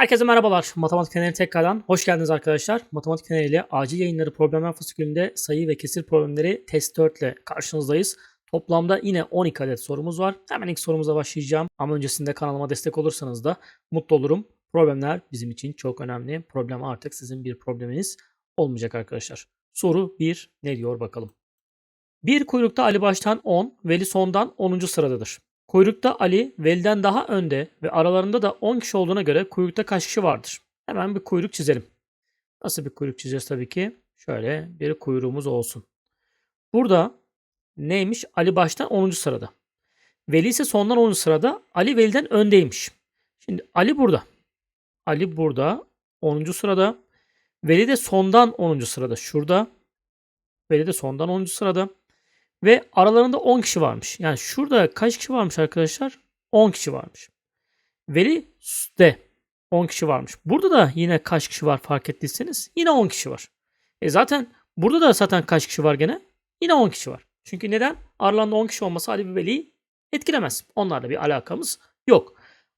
Herkese merhabalar. Matematik Feneri tekrardan hoş geldiniz arkadaşlar. Matematik Feneri ile acil yayınları problemler fasikülünde sayı ve kesir problemleri test 4 ile karşınızdayız. Toplamda yine 12 adet sorumuz var. Hemen ilk sorumuza başlayacağım. Ama öncesinde kanalıma destek olursanız da mutlu olurum. Problemler bizim için çok önemli. Problem artık sizin bir probleminiz olmayacak arkadaşlar. Soru 1 ne diyor bakalım. Bir kuyrukta Ali baştan 10, Veli sondan 10. sıradadır. Kuyrukta Ali, Veli'den daha önde ve aralarında da 10 kişi olduğuna göre kuyrukta kaç kişi vardır? Hemen bir kuyruk çizelim. Nasıl bir kuyruk çizeceğiz tabii ki? Şöyle bir kuyruğumuz olsun. Burada neymiş? Ali baştan 10. sırada. Veli ise sondan 10. sırada. Ali Veli'den öndeymiş. Şimdi Ali burada. Ali burada 10. sırada. Veli de sondan 10. sırada. Şurada. Veli de sondan 10. sırada. Ve aralarında 10 kişi varmış. Yani şurada kaç kişi varmış arkadaşlar? 10 kişi varmış. Veli de 10 kişi varmış. Burada da yine kaç kişi var fark ettiyseniz? Yine 10 kişi var. E zaten burada da zaten kaç kişi var gene? Yine 10 kişi var. Çünkü neden? Aralarında 10 kişi olması Ali ve Veli'yi etkilemez. Onlarla bir alakamız yok.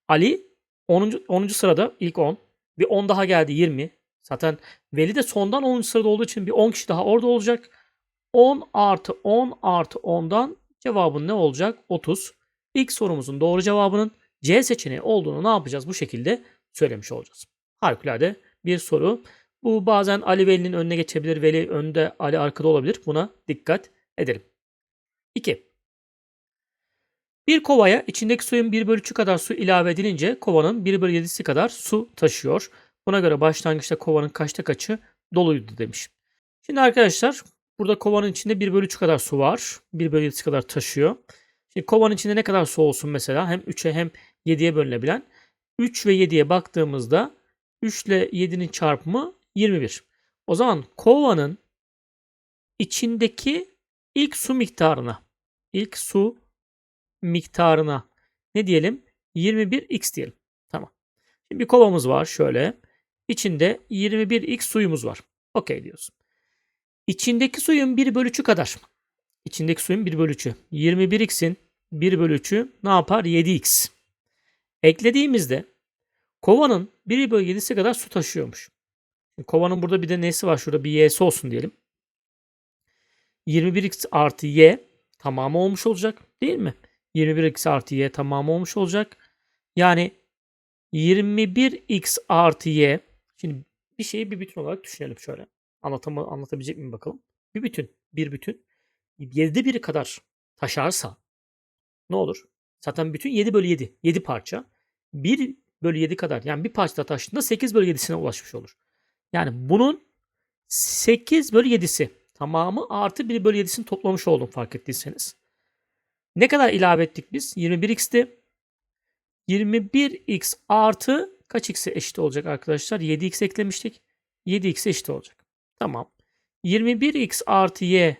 Ali 10. 10. sırada ilk 10. Bir 10 daha geldi 20. Zaten Veli de sondan 10. sırada olduğu için bir 10 kişi daha orada olacak. 10 artı 10 artı 10'dan cevabın ne olacak? 30. İlk sorumuzun doğru cevabının C seçeneği olduğunu ne yapacağız? Bu şekilde söylemiş olacağız. Harikulade bir soru. Bu bazen Ali Veli'nin önüne geçebilir. Veli önde, Ali arkada olabilir. Buna dikkat edelim. 2. Bir kovaya içindeki suyun 1 bölü 3'ü kadar su ilave edilince kovanın 1 bölü 7'si kadar su taşıyor. Buna göre başlangıçta kovanın kaçta kaçı doluydu demiş. Şimdi arkadaşlar Burada kovanın içinde 1 bölü 3 kadar su var. 1 bölü 7 kadar taşıyor. Şimdi kovanın içinde ne kadar su olsun mesela? Hem 3'e hem 7'ye bölünebilen. 3 ve 7'ye baktığımızda 3 ile 7'nin çarpımı 21. O zaman kovanın içindeki ilk su miktarına ilk su miktarına ne diyelim? 21x diyelim. Tamam. Şimdi bir kovamız var şöyle. İçinde 21x suyumuz var. Okey diyorsun. İçindeki suyun 1 bölü 3'ü kadar. İçindeki suyun 1 bölü 3'ü. 21x'in 1 bölü 3'ü ne yapar? 7x. Eklediğimizde kovanın 1 bölü 7'si kadar su taşıyormuş. Kovanın burada bir de nesi var? Şurada bir y'si olsun diyelim. 21x artı y tamamı olmuş olacak. Değil mi? 21x artı y tamamı olmuş olacak. Yani 21x artı y. Şimdi bir şeyi bir bütün olarak düşünelim şöyle. Anlatama, anlatabilecek miyim bakalım. Bir bütün, bir bütün 7'de biri kadar taşarsa ne olur? Zaten bütün 7 bölü 7. 7 parça. 1 bölü 7 kadar yani bir parça taştığında 8 bölü 7'sine ulaşmış olur. Yani bunun 8 bölü 7'si tamamı artı 1 bölü 7'sini toplamış oldum fark ettiyseniz. Ne kadar ilave ettik biz? 21x'ti. 21x artı kaç x'e eşit olacak arkadaşlar? 7x eklemiştik. 7x eşit olacak. Tamam. 21x artı y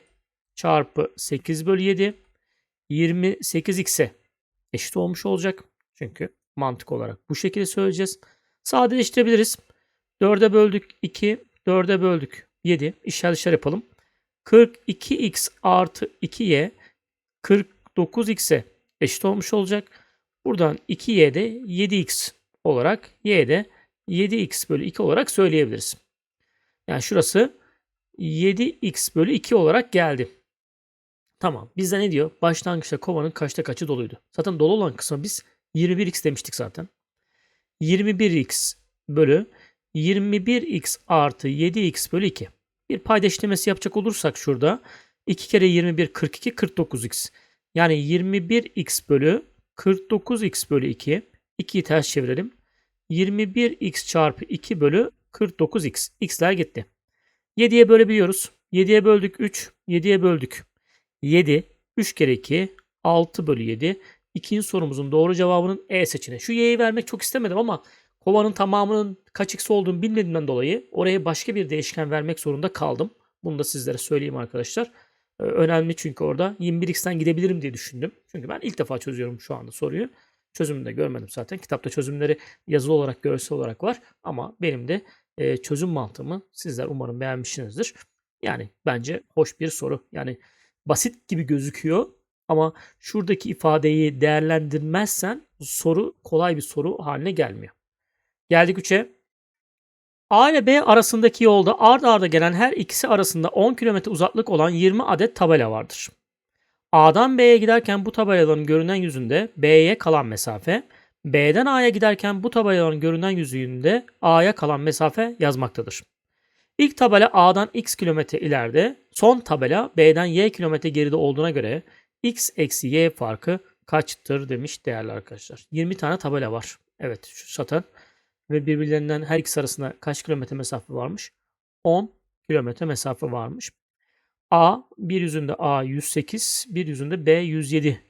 çarpı 8 bölü 7 28x'e eşit olmuş olacak. Çünkü mantık olarak bu şekilde söyleyeceğiz. Sadeleştirebiliriz. 4'e böldük 2, 4'e böldük 7. İşler dışarı yapalım. 42x artı 2y 49x'e eşit olmuş olacak. Buradan 2y de 7x olarak y de 7x bölü 2 olarak söyleyebiliriz. Yani şurası 7x bölü 2 olarak geldi. Tamam. Bizde ne diyor? Başlangıçta kovanın kaçta kaçı doluydu. Zaten dolu olan kısmı biz 21x demiştik zaten. 21x bölü 21x artı 7x bölü 2. Bir payda işlemesi yapacak olursak şurada 2 kere 21 42 49x. Yani 21x bölü 49x bölü 2. 2'yi ters çevirelim. 21x çarpı 2 bölü 49x. X'ler gitti. 7'ye bölebiliyoruz. 7'ye böldük 3. 7'ye böldük. 7. 3 kere 2. 6 bölü 7. İkinci sorumuzun doğru cevabının E seçeneği. Şu y'yi vermek çok istemedim ama kovanın tamamının kaç x olduğunu bilmediğimden dolayı oraya başka bir değişken vermek zorunda kaldım. Bunu da sizlere söyleyeyim arkadaşlar. Ee, önemli çünkü orada 21x'ten gidebilirim diye düşündüm. Çünkü ben ilk defa çözüyorum şu anda soruyu. Çözümünü de görmedim zaten. Kitapta çözümleri yazılı olarak, görsel olarak var. Ama benim de e, çözüm mantığımı sizler umarım beğenmişsinizdir. Yani bence hoş bir soru. Yani basit gibi gözüküyor ama şuradaki ifadeyi değerlendirmezsen soru kolay bir soru haline gelmiyor. Geldik 3'e. A ile B arasındaki yolda ard arda gelen her ikisi arasında 10 km uzaklık olan 20 adet tabela vardır. A'dan B'ye giderken bu tabelaların görünen yüzünde B'ye kalan mesafe, B'den A'ya giderken bu tabelaların görünen yüzünde A'ya kalan mesafe yazmaktadır. İlk tabela A'dan x kilometre ileride, son tabela B'den y kilometre geride olduğuna göre x eksi y farkı kaçtır demiş değerli arkadaşlar. 20 tane tabela var. Evet şu zaten ve birbirlerinden her ikisi arasında kaç kilometre mesafe varmış? 10 kilometre mesafe varmış. A bir yüzünde A 108, bir yüzünde B 107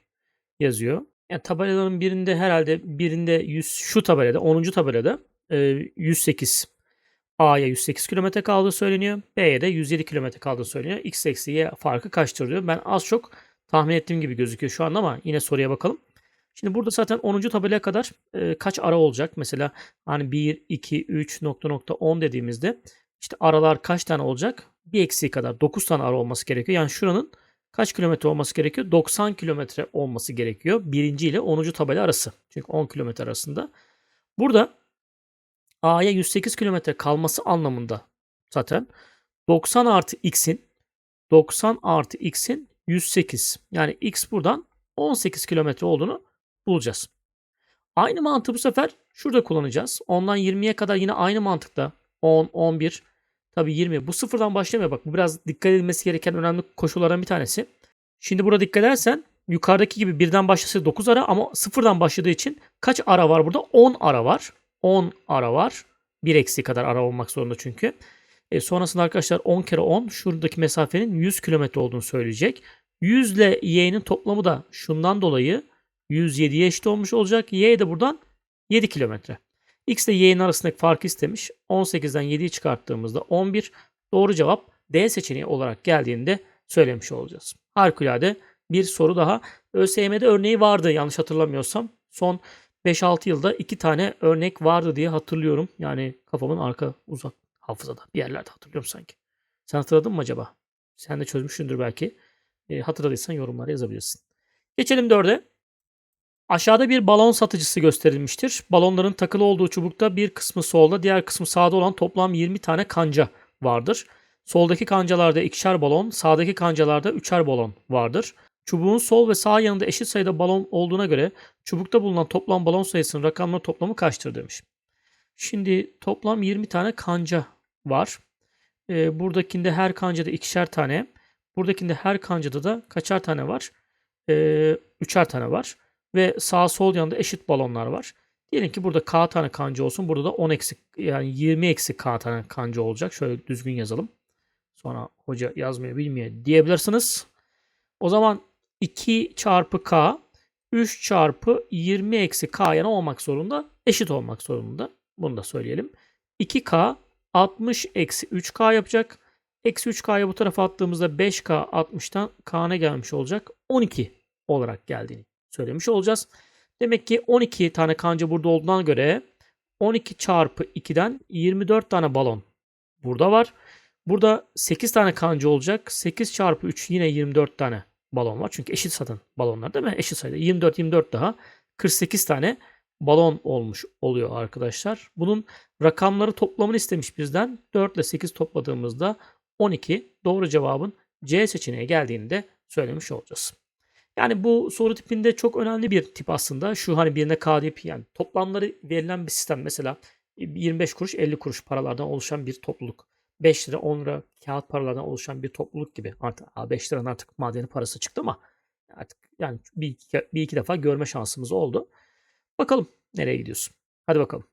yazıyor. Yani tabelaların birinde herhalde birinde 100 şu tabelada 10. tabelada e, 108 A'ya 108 kilometre kaldığı söyleniyor. B'ye de 107 kilometre kaldığı söyleniyor. X eksi Y farkı kaçtır diyor. Ben az çok tahmin ettiğim gibi gözüküyor şu anda ama yine soruya bakalım. Şimdi burada zaten 10. tabelaya kadar e, kaç ara olacak? Mesela hani 1, 2, 3 nokta nokta 10 dediğimizde işte aralar kaç tane olacak? Bir eksiği kadar 9 tane ara olması gerekiyor. Yani şuranın kaç kilometre olması gerekiyor? 90 kilometre olması gerekiyor. Birinci ile 10. tabela arası. Çünkü 10 kilometre arasında. Burada A'ya 108 kilometre kalması anlamında zaten 90 artı x'in 90 artı x'in 108. Yani x buradan 18 kilometre olduğunu bulacağız. Aynı mantığı bu sefer şurada kullanacağız. 10'dan 20'ye kadar yine aynı mantıkla 10, 11, tabii 20. Bu sıfırdan başlamıyor. Bak bu biraz dikkat edilmesi gereken önemli koşullardan bir tanesi. Şimdi burada dikkat edersen yukarıdaki gibi birden başlasa 9 ara ama sıfırdan başladığı için kaç ara var burada? 10 ara var. 10 ara var. 1 eksi kadar ara olmak zorunda çünkü. E, sonrasında arkadaşlar 10 kere 10 şuradaki mesafenin 100 kilometre olduğunu söyleyecek. 100 ile y'nin toplamı da şundan dolayı 107'ye eşit olmuş olacak. Y de buradan 7 kilometre. X ile y'nin arasındaki farkı istemiş. 18'den 7'yi çıkarttığımızda 11. Doğru cevap D seçeneği olarak geldiğinde söylemiş olacağız. Harikulade bir soru daha. ÖSYM'de örneği vardı yanlış hatırlamıyorsam. Son 5-6 yılda iki tane örnek vardı diye hatırlıyorum. Yani kafamın arka uzak hafızada bir yerlerde hatırlıyorum sanki. Sen hatırladın mı acaba? Sen de çözmüşsündür belki. E, hatırladıysan yorumlara yazabilirsin. Geçelim dörde. Aşağıda bir balon satıcısı gösterilmiştir. Balonların takılı olduğu çubukta bir kısmı solda, diğer kısmı sağda olan toplam 20 tane kanca vardır. Soldaki kancalarda ikişer balon, sağdaki kancalarda üçer balon vardır. Çubuğun sol ve sağ yanında eşit sayıda balon olduğuna göre çubukta bulunan toplam balon sayısının rakamları toplamı kaçtır demiş. Şimdi toplam 20 tane kanca var. Ee, buradakinde her kancada ikişer tane. Buradakinde her kancada da kaçar tane var? Ee, üçer tane var. Ve sağ sol yanında eşit balonlar var. Diyelim ki burada k tane kanca olsun. Burada da 10 eksik yani 20 eksik k tane kanca olacak. Şöyle düzgün yazalım. Sonra hoca yazmıyor bilmiyor diyebilirsiniz. O zaman 2 çarpı k 3 çarpı 20 eksi k yana olmak zorunda. Eşit olmak zorunda. Bunu da söyleyelim. 2k 60 eksi 3k yapacak. Eksi 3k'yı bu tarafa attığımızda 5k 60'tan k ne gelmiş olacak? 12 olarak geldiğini söylemiş olacağız. Demek ki 12 tane kanca burada olduğuna göre 12 çarpı 2'den 24 tane balon burada var. Burada 8 tane kanca olacak. 8 çarpı 3 yine 24 tane balon var. Çünkü eşit satın balonlar değil mi? Eşit sayıda. 24 24 daha 48 tane balon olmuş oluyor arkadaşlar. Bunun rakamları toplamını istemiş bizden. 4 ile 8 topladığımızda 12 doğru cevabın C seçeneği geldiğini de söylemiş olacağız. Yani bu soru tipinde çok önemli bir tip aslında. Şu hani birine K deyip yani toplamları verilen bir sistem. Mesela 25 kuruş 50 kuruş paralardan oluşan bir topluluk. 5 lira 10 lira kağıt paralardan oluşan bir topluluk gibi. Artık 5 liranın artık madeni parası çıktı ama artık yani bir iki, bir iki defa görme şansımız oldu. Bakalım nereye gidiyorsun. Hadi bakalım.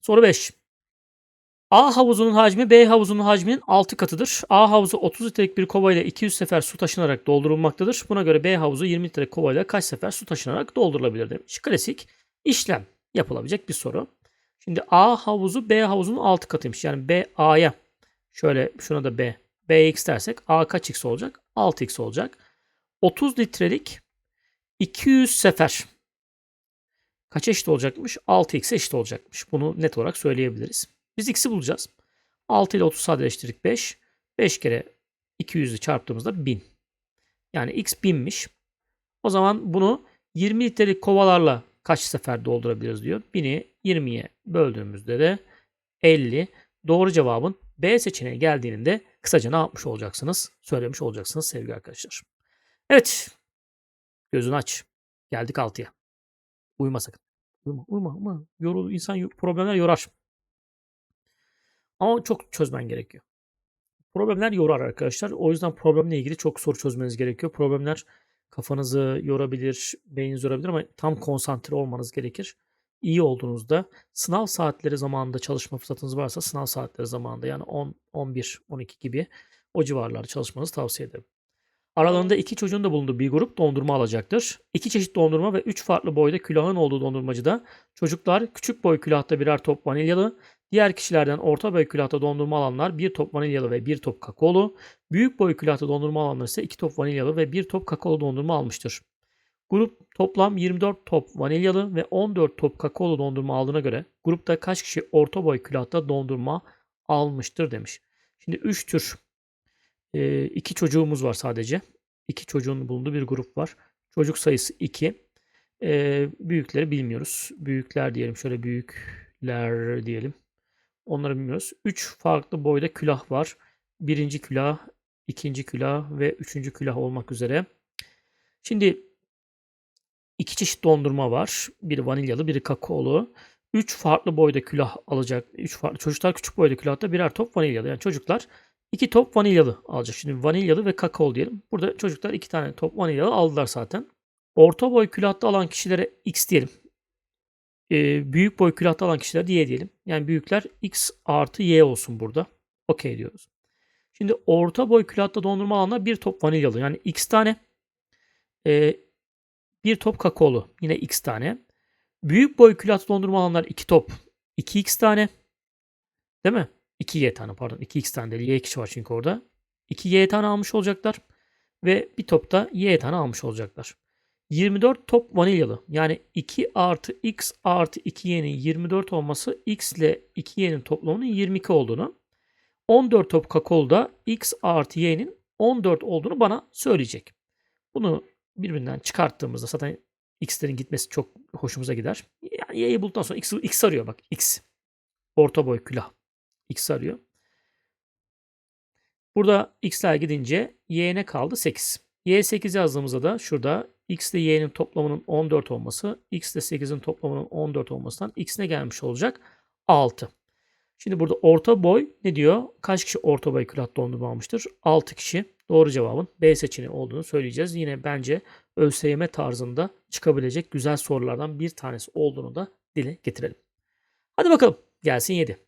Soru 5. A havuzunun hacmi B havuzunun hacminin 6 katıdır. A havuzu 30 litrelik bir kovayla 200 sefer su taşınarak doldurulmaktadır. Buna göre B havuzu 20 litrelik kovayla kaç sefer su taşınarak doldurulabilir demiş. Klasik işlem yapılabilecek bir soru. Şimdi A havuzu B havuzunun 6 katıymış. Yani B A'ya şöyle şuna da B. Bx dersek A kaç x olacak? 6x olacak. 30 litrelik 200 sefer kaç eşit olacakmış? 6x eşit olacakmış. Bunu net olarak söyleyebiliriz. Biz x'i bulacağız. 6 ile 30 sadeleştirdik 5. 5 kere 200'ü çarptığımızda 1000. Yani x 1000'miş. O zaman bunu 20 litrelik kovalarla kaç sefer doldurabiliriz diyor. 1000'i 20'ye böldüğümüzde de 50. Doğru cevabın B seçeneği geldiğinde kısaca ne yapmış olacaksınız? Söylemiş olacaksınız sevgili arkadaşlar. Evet. Gözünü aç. Geldik 6'ya. Uyuma sakın. Uyuma, uyuma, uyuma. Yorul, insan problemler yorar. Ama çok çözmen gerekiyor. Problemler yorar arkadaşlar. O yüzden problemle ilgili çok soru çözmeniz gerekiyor. Problemler kafanızı yorabilir, beyninizi yorabilir ama tam konsantre olmanız gerekir. İyi olduğunuzda sınav saatleri zamanında çalışma fırsatınız varsa sınav saatleri zamanında yani 10, 11, 12 gibi o civarlarda çalışmanızı tavsiye ederim. Aralarında iki çocuğun da bulunduğu bir grup dondurma alacaktır. İki çeşit dondurma ve üç farklı boyda külahın olduğu dondurmacıda çocuklar küçük boy külahta birer top vanilyalı, diğer kişilerden orta boy külahta dondurma alanlar bir top vanilyalı ve bir top kakaolu, büyük boy külahta dondurma alanlar ise iki top vanilyalı ve bir top kakaolu dondurma almıştır. Grup toplam 24 top vanilyalı ve 14 top kakaolu dondurma aldığına göre grupta kaç kişi orta boy külahta dondurma almıştır demiş. Şimdi 3 tür e, iki çocuğumuz var sadece. İki çocuğun bulunduğu bir grup var. Çocuk sayısı 2. E, büyükleri bilmiyoruz. Büyükler diyelim. Şöyle büyükler diyelim. Onları bilmiyoruz. 3 farklı boyda külah var. Birinci külah, ikinci külah ve üçüncü külah olmak üzere. Şimdi iki çeşit dondurma var. Biri vanilyalı, biri kakaolu. 3 farklı boyda külah alacak. 3 farklı çocuklar küçük boyda külahta birer top vanilyalı. Yani çocuklar 2 top vanilyalı alacak. Şimdi vanilyalı ve kakao diyelim. Burada çocuklar 2 tane top vanilyalı aldılar zaten. Orta boy külahta alan kişilere X diyelim. Ee, büyük boy külahta alan kişilere Y diyelim. Yani büyükler X artı Y olsun burada. Okey diyoruz. Şimdi orta boy külahta dondurma alanlar bir top vanilyalı. Yani X tane. E, bir top kakaolu. Yine X tane. Büyük boy külahta dondurma alanlar 2 top. 2X tane. Değil mi? 2y tane pardon 2x tane değil y kişi var çünkü orada. 2y tane almış olacaklar. Ve bir topta y tane almış olacaklar. 24 top vanilyalı. Yani 2 artı x artı 2y'nin 24 olması x ile 2y'nin toplamının 22 olduğunu. 14 top kakaolu da x artı y'nin 14 olduğunu bana söyleyecek. Bunu birbirinden çıkarttığımızda zaten x'lerin gitmesi çok hoşumuza gider. Yani y'yi bulduktan sonra x, x arıyor bak x. Orta boy külah x arıyor. Burada x'ler gidince y kaldı? 8. y 8 yazdığımızda da şurada x ile y'nin toplamının 14 olması, x ile 8'in toplamının 14 olmasından x ne gelmiş olacak? 6. Şimdi burada orta boy ne diyor? Kaç kişi orta boy külah dondurma almıştır? 6 kişi. Doğru cevabın B seçeneği olduğunu söyleyeceğiz. Yine bence ÖSYM tarzında çıkabilecek güzel sorulardan bir tanesi olduğunu da dile getirelim. Hadi bakalım gelsin 7.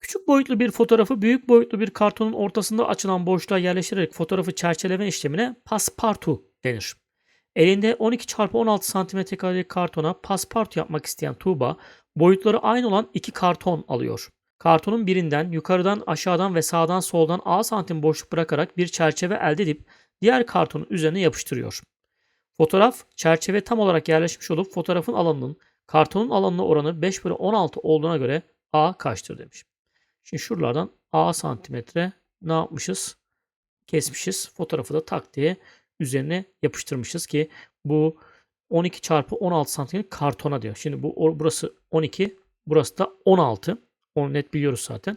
Küçük boyutlu bir fotoğrafı büyük boyutlu bir kartonun ortasında açılan boşluğa yerleştirerek fotoğrafı çerçeveleme işlemine paspartu denir. Elinde 12 x 16 cm karelik kartona paspartu yapmak isteyen Tuğba, boyutları aynı olan iki karton alıyor. Kartonun birinden yukarıdan, aşağıdan ve sağdan soldan A santim boşluk bırakarak bir çerçeve elde edip diğer kartonun üzerine yapıştırıyor. Fotoğraf çerçeve tam olarak yerleşmiş olup fotoğrafın alanının kartonun alanına oranı 5 bölü 16 olduğuna göre A kaçtır demiş. Şimdi şuralardan A santimetre ne yapmışız? Kesmişiz. Fotoğrafı da tak diye üzerine yapıştırmışız ki bu 12 çarpı 16 santimetre kartona diyor. Şimdi bu burası 12, burası da 16. Onu net biliyoruz zaten.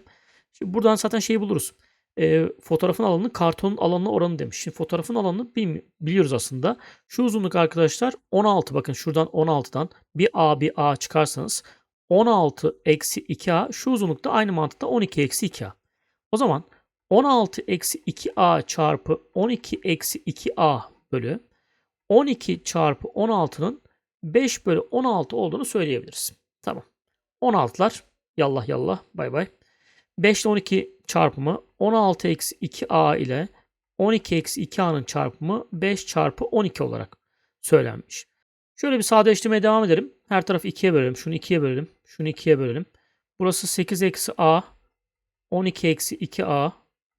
Şimdi buradan zaten şeyi buluruz. E, fotoğrafın alanını kartonun alanına oranı demiş. Şimdi fotoğrafın alanını biliyoruz aslında. Şu uzunluk arkadaşlar 16. Bakın şuradan 16'dan bir A bir A çıkarsanız 16 eksi 2a şu uzunlukta aynı mantıkta 12 eksi 2a. O zaman 16 eksi 2a çarpı 12 eksi 2a bölü 12 çarpı 16'nın 5 bölü 16 olduğunu söyleyebiliriz. Tamam. 16'lar yallah yallah bay bay. 5 ile 12 çarpımı 16 eksi 2a ile 12 eksi 2a'nın çarpımı 5 çarpı 12 olarak söylenmiş. Şöyle bir sadeleştirmeye devam edelim. Her tarafı 2'ye bölelim. Şunu 2'ye bölelim. Şunu 2'ye bölelim. Burası 8 eksi a. 12 eksi 2a.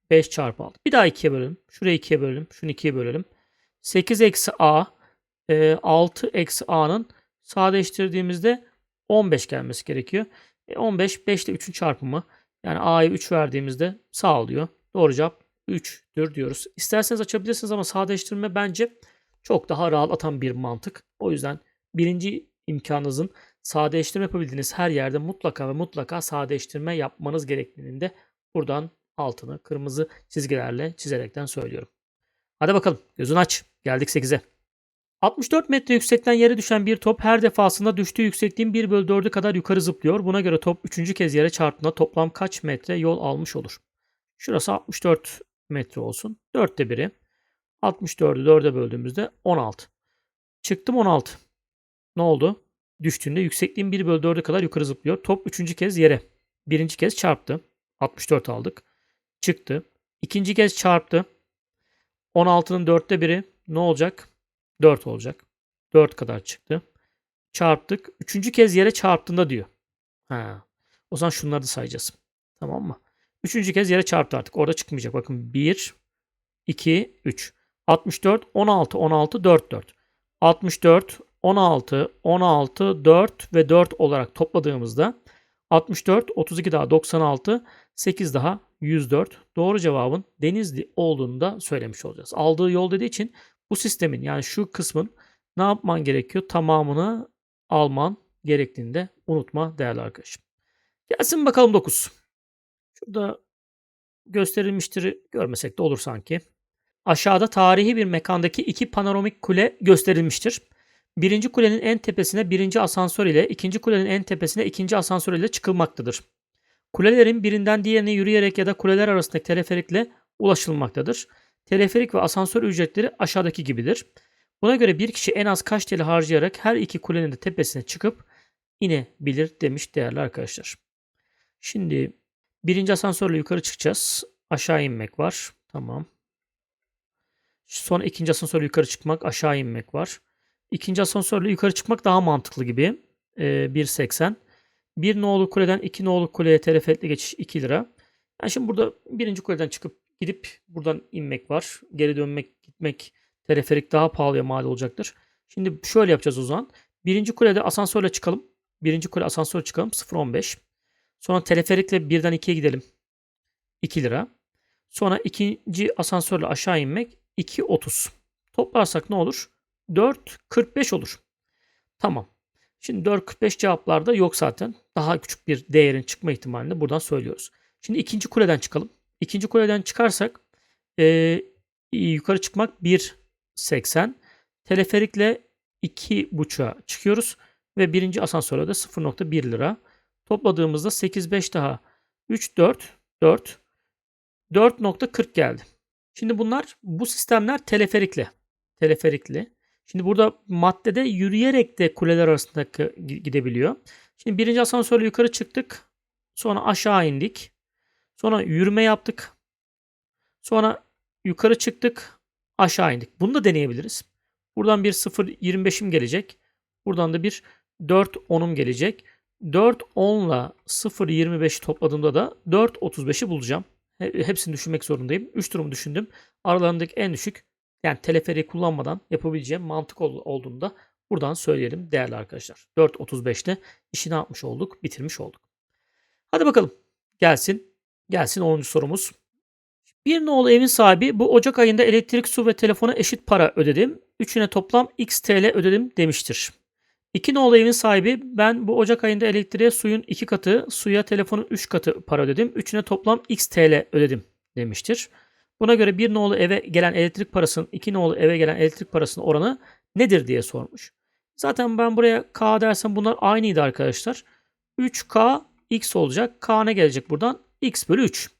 5 çarpı 6. Bir daha 2'ye bölelim. Şurayı 2'ye bölelim. Şunu 2'ye bölelim. 8 eksi a. 6 e, eksi a'nın sadeleştirdiğimizde 15 gelmesi gerekiyor. 15 5 ile 3'ün çarpımı. Yani a'yı 3 verdiğimizde sağlıyor. Doğru cevap 3'tür diyoruz. İsterseniz açabilirsiniz ama sadeleştirme bence çok daha rahat atan bir mantık. O yüzden birinci imkanınızın sadeleştirme yapabildiğiniz her yerde mutlaka ve mutlaka sadeleştirme yapmanız gerektiğini de buradan altını kırmızı çizgilerle çizerekten söylüyorum. Hadi bakalım gözün aç. Geldik 8'e. 64 metre yüksekten yere düşen bir top her defasında düştüğü yüksekliğin 1 bölü 4'ü kadar yukarı zıplıyor. Buna göre top 3. kez yere çarptığında toplam kaç metre yol almış olur? Şurası 64 metre olsun. 4'te 1'i. 64'ü 4'e böldüğümüzde 16. Çıktım 16. Ne oldu? Düştüğünde yüksekliğin 1 bölü 4'e kadar yukarı zıplıyor. Top 3. kez yere. Birinci kez çarptı. 64 aldık. Çıktı. İkinci kez çarptı. 16'nın 4'te 1'i ne olacak? 4 olacak. 4 kadar çıktı. Çarptık. Üçüncü kez yere çarptığında diyor. Ha. O zaman şunları da sayacağız. Tamam mı? Üçüncü kez yere çarptı artık. Orada çıkmayacak. Bakın 1, 2, 3. 64, 16, 16, 4, 4. 64, 16, 16, 4 ve 4 olarak topladığımızda 64, 32 daha 96, 8 daha 104. Doğru cevabın Denizli olduğunu da söylemiş olacağız. Aldığı yol dediği için bu sistemin yani şu kısmın ne yapman gerekiyor? Tamamını alman gerektiğini de unutma değerli arkadaşım. Gelsin bakalım 9. Şurada gösterilmiştir görmesek de olur sanki. Aşağıda tarihi bir mekandaki iki panoramik kule gösterilmiştir. Birinci kulenin en tepesine birinci asansör ile, ikinci kulenin en tepesine ikinci asansör ile çıkılmaktadır. Kulelerin birinden diğerine yürüyerek ya da kuleler arasındaki teleferikle ulaşılmaktadır. Teleferik ve asansör ücretleri aşağıdaki gibidir. Buna göre bir kişi en az kaç TL harcayarak her iki kulenin de tepesine çıkıp inebilir demiş değerli arkadaşlar. Şimdi birinci asansörle yukarı çıkacağız. Aşağı inmek var. Tamam. Sonra ikinci asansörle yukarı çıkmak, aşağı inmek var. İkinci asansörle yukarı çıkmak daha mantıklı gibi. Ee, 1.80. Bir nolu kuleden iki nolu kuleye teleferikle geçiş 2 lira. Yani şimdi burada birinci kuleden çıkıp gidip buradan inmek var. Geri dönmek, gitmek teleferik daha pahalıya mal olacaktır. Şimdi şöyle yapacağız o zaman. Birinci kulede asansörle çıkalım. Birinci kule asansör çıkalım 0.15. Sonra teleferikle birden 2'ye gidelim. 2 lira. Sonra ikinci asansörle aşağı inmek 2.30. Toplarsak ne olur? 4.45 olur. Tamam. Şimdi 4.45 cevaplarda yok zaten. Daha küçük bir değerin çıkma ihtimalini buradan söylüyoruz. Şimdi ikinci kuleden çıkalım. İkinci kuleden çıkarsak e, yukarı çıkmak 1.80. Teleferikle 2.5'a çıkıyoruz. Ve birinci asansörle de 0.1 lira. Topladığımızda 8.5 daha 3, 4, 4. 4.40 geldi. Şimdi bunlar bu sistemler teleferikle. Teleferikli. Şimdi burada maddede yürüyerek de kuleler arasında gidebiliyor. Şimdi birinci asansörle yukarı çıktık. Sonra aşağı indik. Sonra yürüme yaptık. Sonra yukarı çıktık. Aşağı indik. Bunu da deneyebiliriz. Buradan bir 0.25'im gelecek. Buradan da bir 4.10'um gelecek. 4.10 ile 0.25'i topladığımda da 4.35'i bulacağım. Hepsini düşünmek zorundayım. 3 durumu düşündüm. Aralarındaki en düşük yani teleferiği kullanmadan yapabileceğim mantık olduğunu da buradan söyleyelim değerli arkadaşlar. 4.35'te işini yapmış olduk, bitirmiş olduk. Hadi bakalım. Gelsin. Gelsin 10. sorumuz. Bir nolu evin sahibi bu Ocak ayında elektrik, su ve telefona eşit para ödedim. Üçüne toplam x TL ödedim demiştir. İki nolu evin sahibi ben bu Ocak ayında elektriğe suyun iki katı, suya telefonun üç katı para ödedim. Üçüne toplam x TL ödedim demiştir. Buna göre bir nolu eve gelen elektrik parasının iki nolu eve gelen elektrik parasının oranı nedir diye sormuş. Zaten ben buraya k dersem bunlar aynıydı arkadaşlar. 3k x olacak. K ne gelecek buradan? x bölü 3.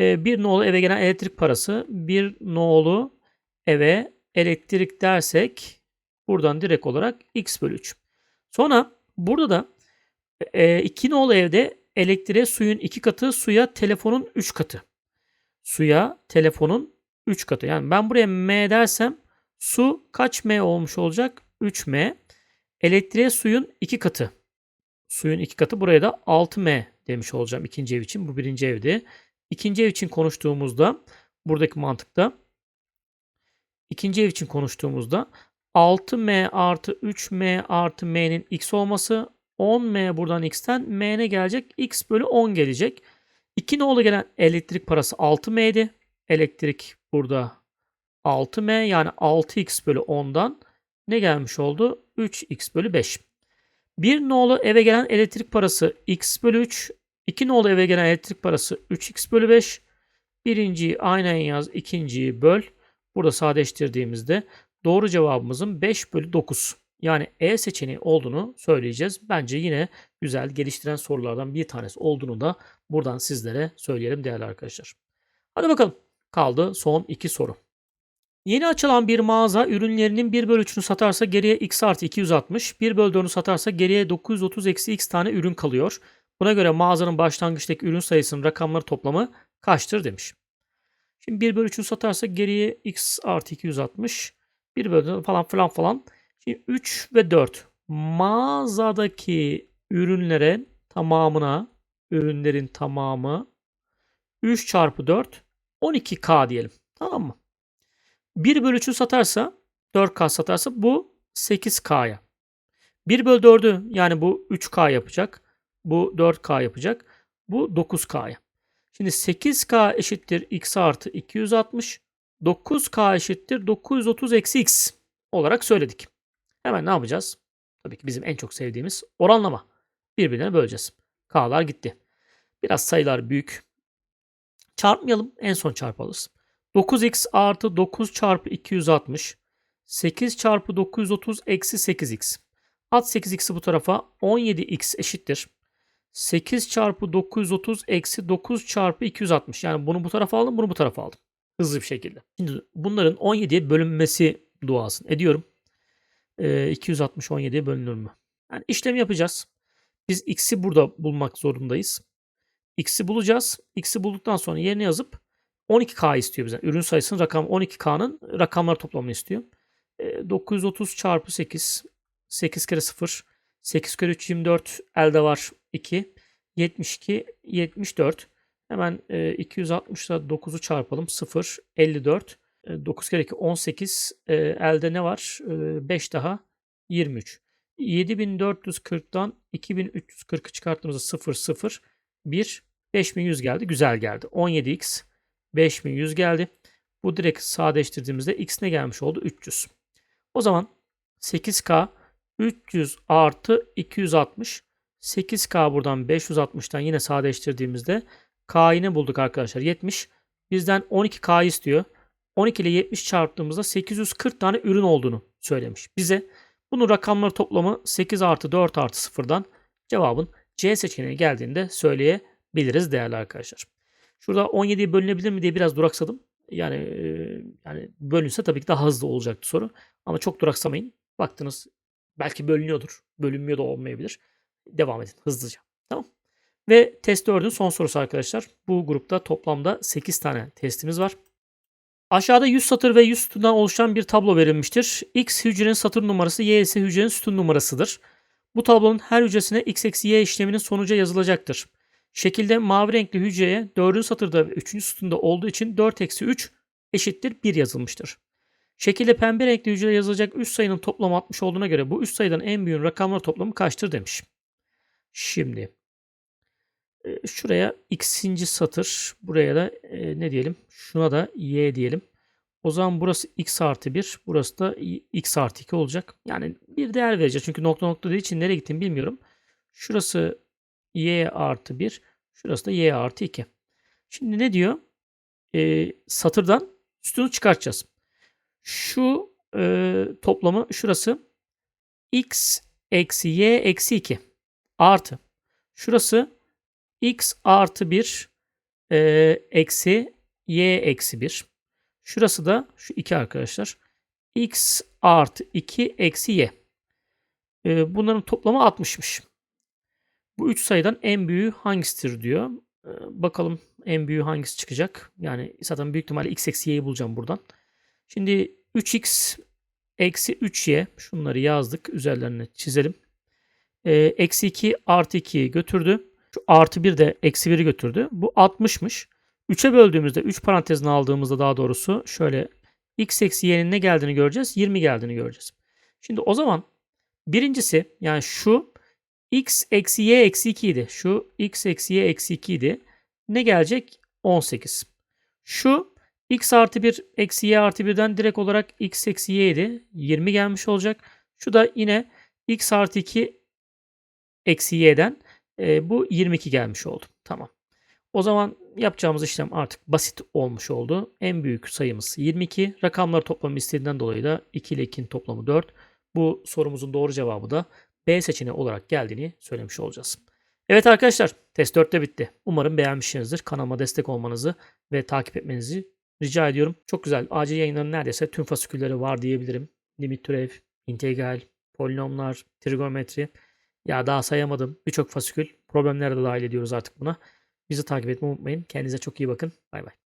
Ee, bir nolu eve gelen elektrik parası bir nolu eve elektrik dersek buradan direkt olarak x bölü 3. Sonra burada da e, iki nolu evde elektriğe suyun iki katı, suya telefonun üç katı suya telefonun 3 katı. Yani ben buraya M dersem su kaç M olmuş olacak? 3M. Elektriğe suyun 2 katı. Suyun 2 katı buraya da 6M demiş olacağım ikinci ev için. Bu birinci evdi. İkinci ev için konuştuğumuzda buradaki mantıkta ikinci ev için konuştuğumuzda 6M artı 3M artı M'nin X olması 10M buradan X'ten M ne gelecek? X bölü 10 gelecek. 2 nolu gelen elektrik parası 6M'di. Elektrik burada 6M yani 6x bölü 10'dan ne gelmiş oldu? 3x bölü 5. Bir nolu eve gelen elektrik parası x bölü 3. 2 nolu eve gelen elektrik parası 3x bölü 5. Birinciyi aynen yaz, ikinciyi böl. Burada sadeleştirdiğimizde doğru cevabımızın 5 bölü 9. Yani E seçeneği olduğunu söyleyeceğiz. Bence yine güzel geliştiren sorulardan bir tanesi olduğunu da buradan sizlere söyleyelim değerli arkadaşlar. Hadi bakalım. Kaldı son iki soru. Yeni açılan bir mağaza ürünlerinin 1 bölü 3'ünü satarsa geriye x artı 260, 1 bölü 4'ünü satarsa geriye 930 eksi x tane ürün kalıyor. Buna göre mağazanın başlangıçtaki ürün sayısının rakamları toplamı kaçtır demiş. Şimdi 1 bölü 3'ünü satarsa geriye x artı 260, 1 bölü 4 falan falan falan. Şimdi 3 ve 4 mağazadaki ürünlere tamamına ürünlerin tamamı 3 çarpı 4 12K diyelim. Tamam mı? 1 bölü 3'ü satarsa 4K satarsa bu 8K'ya. 1 bölü 4'ü yani bu 3K yapacak. Bu 4K yapacak. Bu 9K'ya. Şimdi 8K eşittir x artı 260. 9K eşittir 930 eksi x olarak söyledik. Hemen ne yapacağız? Tabii ki bizim en çok sevdiğimiz oranlama. Birbirine böleceğiz. K'lar gitti. Biraz sayılar büyük. Çarpmayalım. En son çarpalız. 9x artı 9 çarpı 260. 8 çarpı 930 eksi 8x. At 8x'i bu tarafa 17x eşittir. 8 çarpı 930 eksi 9 çarpı 260. Yani bunu bu tarafa aldım bunu bu tarafa aldım. Hızlı bir şekilde. Şimdi bunların 17'ye bölünmesi duasını ediyorum. Ee, 260 17'ye bölünür mü? Yani işlem yapacağız. Biz x'i burada bulmak zorundayız. X'i bulacağız. X'i bulduktan sonra yerine yazıp 12K istiyor bizden. Ürün sayısının rakam 12K'nın rakamları toplamını istiyor. E, 930 çarpı 8. 8 kere 0. 8 kere 3 24. Elde var 2. 72 74. Hemen e, 260 ile 9'u çarpalım. 0 54. E, 9 kere 2 18. E, elde ne var? E, 5 daha 23. 7440'dan 2340'ı çıkarttığımızda 0 0 1 5100 geldi. Güzel geldi. 17x 5100 geldi. Bu direkt sadeleştirdiğimizde x ne gelmiş oldu? 300. O zaman 8k 300 artı 260 8k buradan 560'tan yine sadeleştirdiğimizde k'yı ne bulduk arkadaşlar? 70. Bizden 12k istiyor. 12 ile 70 çarptığımızda 840 tane ürün olduğunu söylemiş. Bize bunun rakamları toplamı 8 artı 4 artı 0'dan cevabın C seçeneği geldiğinde söyleyebiliriz değerli arkadaşlar. Şurada 17'ye bölünebilir mi diye biraz duraksadım. Yani e, yani bölünse tabii ki daha hızlı olacaktı soru. Ama çok duraksamayın. Baktınız belki bölünüyordur. Bölünmüyor da olmayabilir. Devam edin hızlıca. Tamam. Ve test 4'ün son sorusu arkadaşlar. Bu grupta toplamda 8 tane testimiz var. Aşağıda 100 satır ve 100 sütundan oluşan bir tablo verilmiştir. X hücrenin satır numarası, Y ise hücrenin sütun numarasıdır. Bu tablonun her hücresine X eksi Y işleminin sonuca yazılacaktır. Şekilde mavi renkli hücreye 4. satırda ve 3. sütunda olduğu için 4 eksi 3 eşittir 1 yazılmıştır. Şekilde pembe renkli hücreye yazılacak üst sayının toplamı 60 olduğuna göre bu üst sayıdan en büyük rakamlar toplamı kaçtır demiş. Şimdi şuraya x'inci satır buraya da e, ne diyelim şuna da y diyelim. O zaman burası x artı 1 burası da x artı 2 olacak. Yani bir değer vereceğiz çünkü nokta nokta dediği için nereye gittiğimi bilmiyorum. Şurası y artı 1 şurası da y artı 2. Şimdi ne diyor? E, satırdan sütunu çıkartacağız. Şu e, toplamı şurası x eksi y eksi 2 artı. Şurası x artı 1 e, eksi y eksi 1. Şurası da şu 2 arkadaşlar. x artı 2 eksi y. E, bunların toplamı 60'mış. Bu 3 sayıdan en büyüğü hangisidir diyor. E, bakalım en büyüğü hangisi çıkacak. Yani zaten büyük ihtimalle x eksi y'yi bulacağım buradan. Şimdi 3x eksi 3y şunları yazdık. Üzerlerine çizelim. E, eksi 2 artı 2'yi götürdü. Şu artı 1 de eksi 1'i götürdü. Bu 60'mış. 3'e böldüğümüzde 3 parantezini aldığımızda daha doğrusu şöyle x eksi y'nin ne geldiğini göreceğiz. 20 geldiğini göreceğiz. Şimdi o zaman birincisi yani şu x eksi y eksi 2 idi. Şu x eksi y eksi 2 idi. Ne gelecek? 18. Şu x artı 1 eksi y artı 1'den direkt olarak x eksi y idi. 20 gelmiş olacak. Şu da yine x artı 2 eksi y'den e, bu 22 gelmiş oldu. Tamam. O zaman yapacağımız işlem artık basit olmuş oldu. En büyük sayımız 22. Rakamları toplamı istediğinden dolayı da 2 ile 2'nin toplamı 4. Bu sorumuzun doğru cevabı da B seçeneği olarak geldiğini söylemiş olacağız. Evet arkadaşlar test 4'te bitti. Umarım beğenmişsinizdir. Kanalıma destek olmanızı ve takip etmenizi rica ediyorum. Çok güzel. Acil yayınların neredeyse tüm fasikülleri var diyebilirim. Limit türev, integral, polinomlar, trigonometri. Ya daha sayamadım. Birçok fasikül. Problemleri de dahil ediyoruz artık buna. Bizi takip etmeyi unutmayın. Kendinize çok iyi bakın. Bay bay.